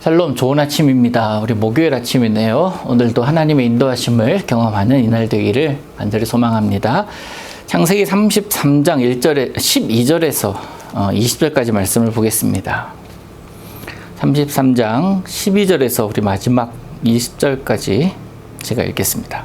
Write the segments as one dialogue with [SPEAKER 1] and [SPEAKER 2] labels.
[SPEAKER 1] 샬롬 좋은 아침입니다. 우리 목요일 아침이네요. 오늘도 하나님의 인도하심을 경험하는 이날 되기를 간절히 소망합니다. 창세기 33장 1절에 12절에서 20절까지 말씀을 보겠습니다. 33장 12절에서 우리 마지막 20절까지 제가 읽겠습니다.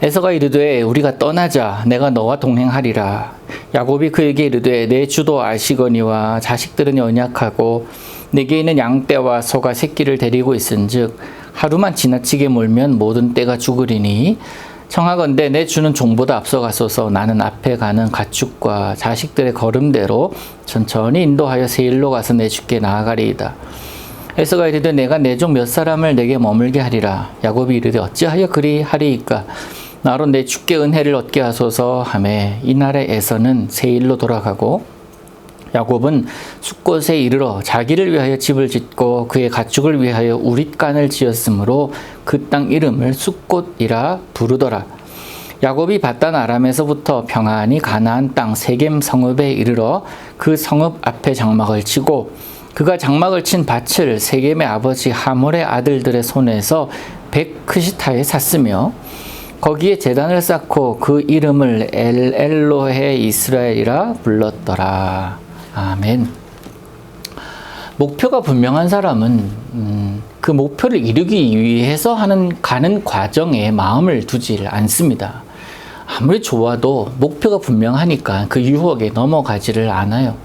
[SPEAKER 1] 에서가 이르되 우리가 떠나자 내가 너와 동행하리라 야곱이 그에게 이르되 내 주도 아시거니와 자식들은 연약하고 내게 있는 양떼와 소가 새끼를 데리고 있은즉 하루만 지나치게 몰면 모든 떼가 죽으리니 청하건대 내 주는 종보다 앞서가소서 나는 앞에 가는 가축과 자식들의 걸음대로 천천히 인도하여 세일로 가서 내 주께 나아가리이다. 에서가 이르되 내가 내 종 몇 사람을 내게 머물게 하리라. 야곱이 이르되 어찌하여 그리 하리이까? 나로 내 주께 은혜를 얻게 하소서 하매 이 날에 에서는 세일로 돌아가고 야곱은 숫곳에 이르러 자기를 위하여 집을 짓고 그의 가축을 위하여 우릿간을 지었으므로 그 땅 이름을 숫곳이라 부르더라. 야곱이 바단 아람에서부터 평안히 가나안 땅 세겜 성읍에 이르러 그 성읍 앞에 장막을 치고 그가 장막을 친 밭을 세겜의 아버지 하몰의 아들들의 손에서 백크시타에 샀으며 거기에 재단을 쌓고 그 이름을 엘 엘로헤 이스라엘이라 불렀더라. 아멘. 목표가 분명한 사람은 음, 그 목표를 이루기 위해서 하는 가는 과정에 마음을 두질 않습니다. 아무리 좋아도 목표가 분명하니까 그 유혹에 넘어가지를 않아요.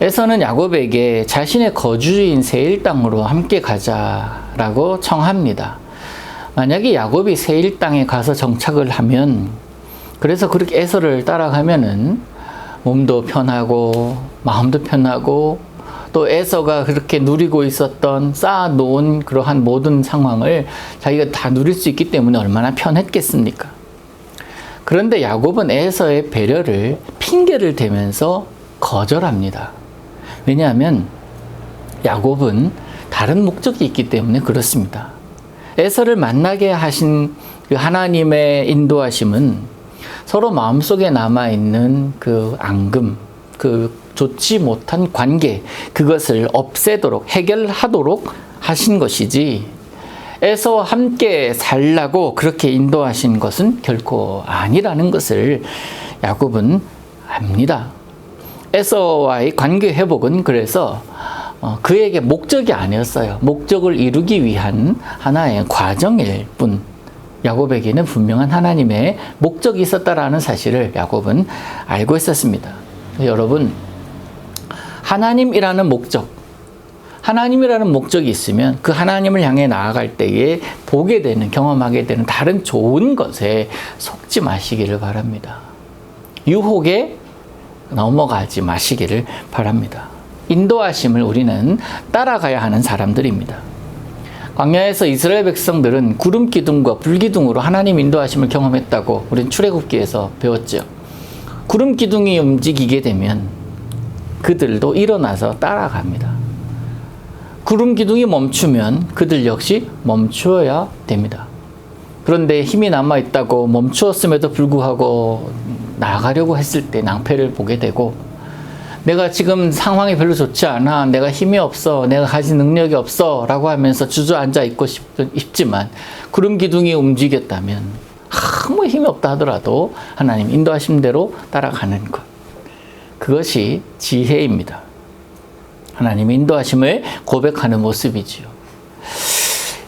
[SPEAKER 1] 에서는 야곱에게 자신의 거주인 세일 땅으로 함께 가자라고 청합니다. 만약에 야곱이 세일 땅에 가서 정착을 하면 그래서 그렇게 에서를 따라가면은 몸도 편하고 마음도 편하고 또 에서가 그렇게 누리고 있었던 쌓아놓은 그러한 모든 상황을 자기가 다 누릴 수 있기 때문에 얼마나 편했겠습니까? 그런데 야곱은 에서의 배려를 핑계를 대면서 거절합니다. 왜냐하면 야곱은 다른 목적이 있기 때문에 그렇습니다. 에서를 만나게 하신 그 하나님의 인도하심은 서로 마음속에 남아 있는 그 앙금, 그 좋지 못한 관계, 그것을 없애도록 해결하도록 하신 것이지. 에서 함께 살라고 그렇게 인도하신 것은 결코 아니라는 것을 야곱은 압니다. 에서와의 관계 회복은 그래서 어, 그에게 목적이 아니었어요. 목적을 이루기 위한 하나의 과정일 뿐. 야곱에게는 분명한 하나님의 목적이 있었다라는 사실을 야곱은 알고 있었습니다. 여러분, 하나님이라는 목적, 하나님이라는 목적이 있으면 그 하나님을 향해 나아갈 때에 보게 되는, 경험하게 되는 다른 좋은 것에 속지 마시기를 바랍니다. 유혹에 넘어가지 마시기를 바랍니다. 인도하심을 우리는 따라가야 하는 사람들입니다. 광야에서 이스라엘 백성들은 구름 기둥과 불 기둥으로 하나님 인도하심을 경험했다고 우리는 출애굽기에서 배웠죠. 구름 기둥이 움직이게 되면 그들도 일어나서 따라갑니다. 구름 기둥이 멈추면 그들 역시 멈추어야 됩니다. 그런데 힘이 남아 있다고 멈추었음에도 불구하고 나가려고 했을 때 낭패를 보게 되고 내가 지금 상황이 별로 좋지 않아. 내가 힘이 없어. 내가 가진 능력이 없어. 라고 하면서 주저앉아 있고 싶, 지만 구름 기둥이 움직였다면 아무 힘이 없다 하더라도 하나님 인도하신 대로 따라가는 것. 그것이 지혜입니다. 하나님의 인도하심을 고백하는 모습이지요.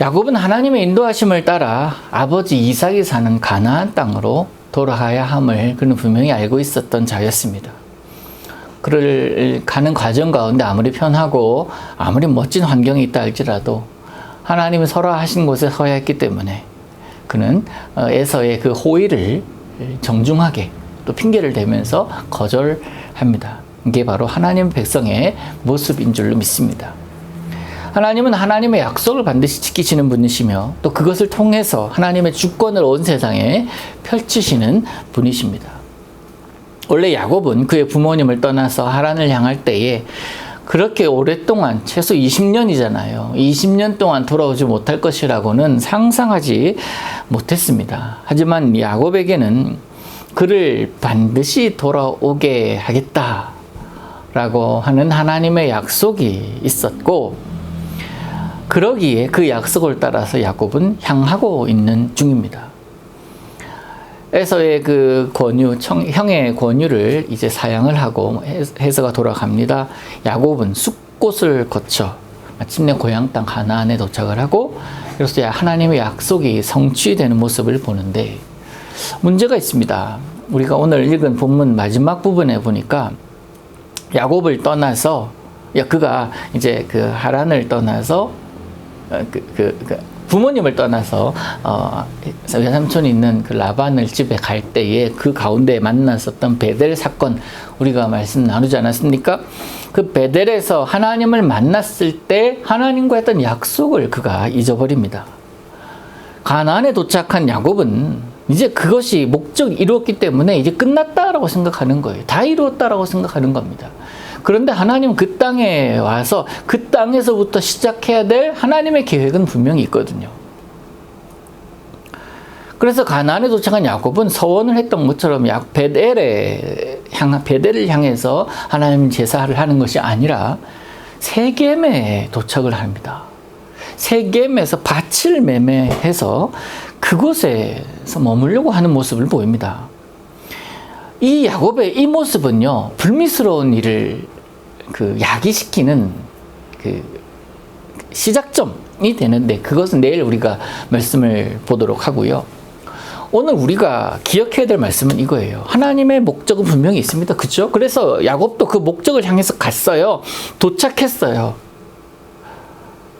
[SPEAKER 1] 야곱은 하나님의 인도하심을 따라 아버지 이삭이 사는 가나안 땅으로 돌아가야 함을 그는 분명히 알고 있었던 자였습니다. 그를 가는 과정 가운데 아무리 편하고 아무리 멋진 환경이 있다 할지라도 하나님이 설화하신 곳에 서야 했기 때문에 그는 어, 에서의 그 호의를 정중하게 또 핑계를 대면서 거절합니다. 이게 바로 하나님 백성의 모습인 줄로 믿습니다. 하나님은 하나님의 약속을 반드시 지키시는 분이시며 또 그것을 통해서 하나님의 주권을 온 세상에 펼치시는 분이십니다. 원래 야곱은 그의 부모님을 떠나서 하란을 향할 때에 그렇게 오랫동안 최소 20년이잖아요. 20년 동안 돌아오지 못할 것이라고는 상상하지 못했습니다. 하지만 야곱에게는 그를 반드시 돌아오게 하겠다. 라고 하는 하나님의 약속이 있었고 그러기에 그 약속을 따라서 야곱은 향하고 있는 중입니다. 에서의 그 권유, 청, 형의 권유를 이제 사양을 하고 해서가 돌아갑니다. 야곱은 숲곳을 거쳐 마침내 고향 땅 가나안에 도착을 하고 그래서 하나님의 약속이 성취되는 모습을 보는데 문제가 있습니다. 우리가 오늘 읽은 본문 마지막 부분에 보니까 야곱을 떠나서 야 그가 이제 그 하란을 떠나서 어, 그, 그, 그 부모님을 떠나서 어, 외삼촌이 있는 그 라반을 집에 갈 때에 그 가운데 만났었던 베델 사건 우리가 말씀 나누지 않았습니까? 그 베델에서 하나님을 만났을 때 하나님과 했던 약속을 그가 잊어버립니다. 가나안에 도착한 야곱은 이제 그것이 목적 이루었기 때문에 이제 끝났다라고 생각하는 거예요. 다 이루었다라고 생각하는 겁니다. 그런데 하나님 그 땅에 와서 그 땅에서부터 시작해야 될 하나님의 계획은 분명히 있거든요. 그래서 가나안에 도착한 야곱은 서원을 했던 것처럼 약 베델에 향 베델을 향해서 하나님 제사를 하는 것이 아니라 세겜에 도착을 합니다. 세겜에서 밭을 매매해서 그곳에서 머물려고 하는 모습을 보입니다. 이 야곱의 이 모습은요 불미스러운 일을 그 야기시키는 그 시작점이 되는데 그것은 내일 우리가 말씀을 보도록 하고요. 오늘 우리가 기억해야 될 말씀은 이거예요. 하나님의 목적은 분명히 있습니다. 그죠? 그래서 야곱도 그 목적을 향해서 갔어요. 도착했어요.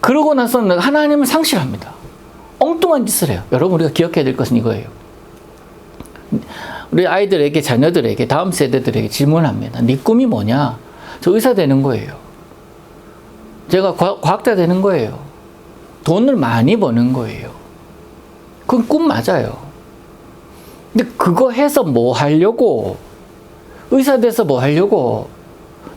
[SPEAKER 1] 그러고 나서는 하나님을 상실합니다. 엉뚱한 짓을 해요. 여러분 우리가 기억해야 될 것은 이거예요. 우리 아이들에게 자녀들에게 다음 세대들에게 질문합니다. 네 꿈이 뭐냐? 저 의사 되는 거예요. 제가 과학자 되는 거예요. 돈을 많이 버는 거예요. 그건 꿈 맞아요. 근데 그거 해서 뭐 하려고? 의사 돼서 뭐 하려고?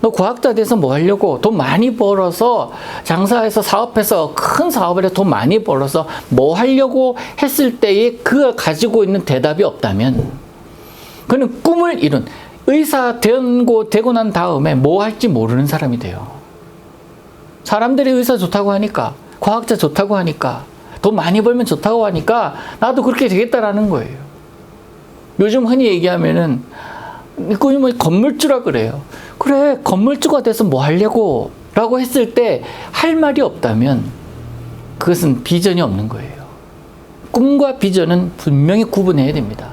[SPEAKER 1] 너 과학자 돼서 뭐 하려고? 돈 많이 벌어서 장사해서 사업해서 큰 사업을 해서 돈 많이 벌어서 뭐 하려고 했을 때에 그걸 가지고 있는 대답이 없다면 그는 꿈을 이룬 의사 되고 되고 난 다음에 뭐 할지 모르는 사람이 돼요. 사람들이 의사 좋다고 하니까 과학자 좋다고 하니까 돈 많이 벌면 좋다고 하니까 나도 그렇게 되겠다라는 거예요. 요즘 흔히 얘기하면은 꿈이 뭐 건물주라 그래요. 그래 건물주가 돼서 뭐 하려고 라고 했을 때 할 말이 없다면 그것은 비전이 없는 거예요. 꿈과 비전은 분명히 구분해야 됩니다.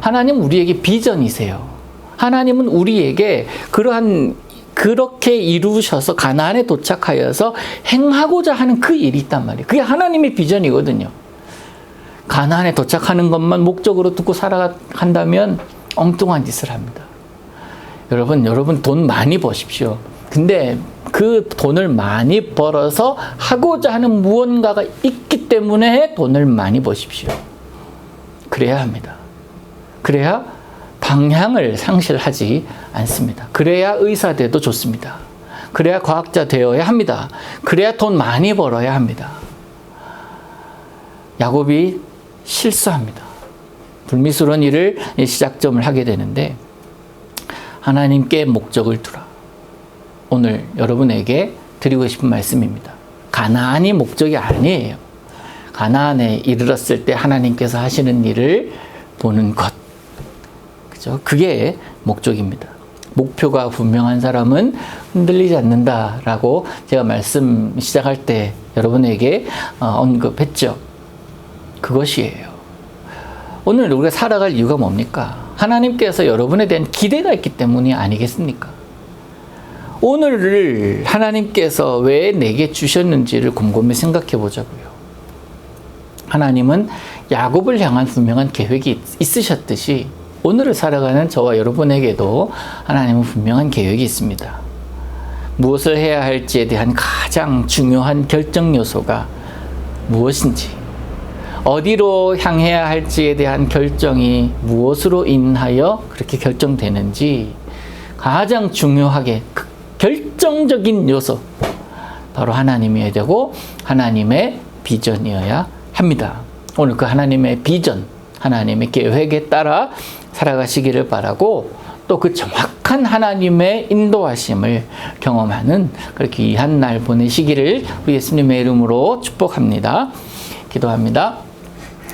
[SPEAKER 1] 하나님 우리에게 비전이세요. 하나님은 우리에게 그러한 그렇게 이루셔서 가나안에 도착하여서 행하고자 하는 그 일이 있단 말이에요. 그게 하나님의 비전이거든요. 가나안에 도착하는 것만 목적으로 두고 살아간다면 엉뚱한 짓을 합니다. 여러분, 여러분 돈 많이 버십시오. 근데 그 돈을 많이 벌어서 하고자 하는 무언가가 있기 때문에 돈을 많이 버십시오. 그래야 합니다. 그래야 방향을 상실하지 않습니다. 그래야 의사 돼도 좋습니다. 그래야 과학자 되어야 합니다. 그래야 돈 많이 벌어야 합니다. 야곱이 실수합니다. 불미스러운 일을 시작점을 하게 되는데 하나님께 목적을 두라. 오늘 여러분에게 드리고 싶은 말씀입니다. 가나안이 목적이 아니에요. 가나안에 이르렀을 때 하나님께서 하시는 일을 보는 것. 그죠? 그게 목적입니다. 목표가 분명한 사람은 흔들리지 않는다라고 제가 말씀 시작할 때 여러분에게 어, 언급했죠. 그것이에요. 오늘 우리가 살아갈 이유가 뭡니까? 하나님께서 여러분에 대한 기대가 있기 때문이 아니겠습니까? 오늘을 하나님께서 왜 내게 주셨는지를 곰곰이 생각해 보자고요. 하나님은 야곱을 향한 분명한 계획이 있으셨듯이 오늘을 살아가는 저와 여러분에게도 하나님은 분명한 계획이 있습니다. 무엇을 해야 할지에 대한 가장 중요한 결정 요소가 무엇인지, 어디로 향해야 할지에 대한 결정이 무엇으로 인하여 그렇게 결정되는지 가장 중요하게 그 결정적인 요소, 바로 하나님이어야 되고 하나님의 비전이어야 합니다. 오늘 그 하나님의 비전, 하나님의 계획에 따라 살아가시기를 바라고 또 그 정확한 하나님의 인도하심을 경험하는 그렇게 귀한 날 보내시기를 우리 예수님의 이름으로 축복합니다. 기도합니다.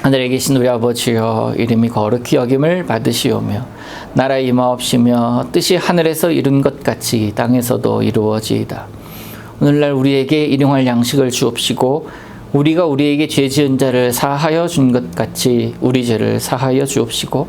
[SPEAKER 1] 하늘에 계신 우리 아버지여 이름이 거룩히 여김을 받으시오며 나라 임하옵시며 뜻이 하늘에서 이룬 것 같이 땅에서도 이루어지이다. 오늘날 우리에게 일용할 양식을 주옵시고 우리가 우리에게 죄 지은 자를 사하여 준 것 같이 우리 죄를 사하여 주옵시고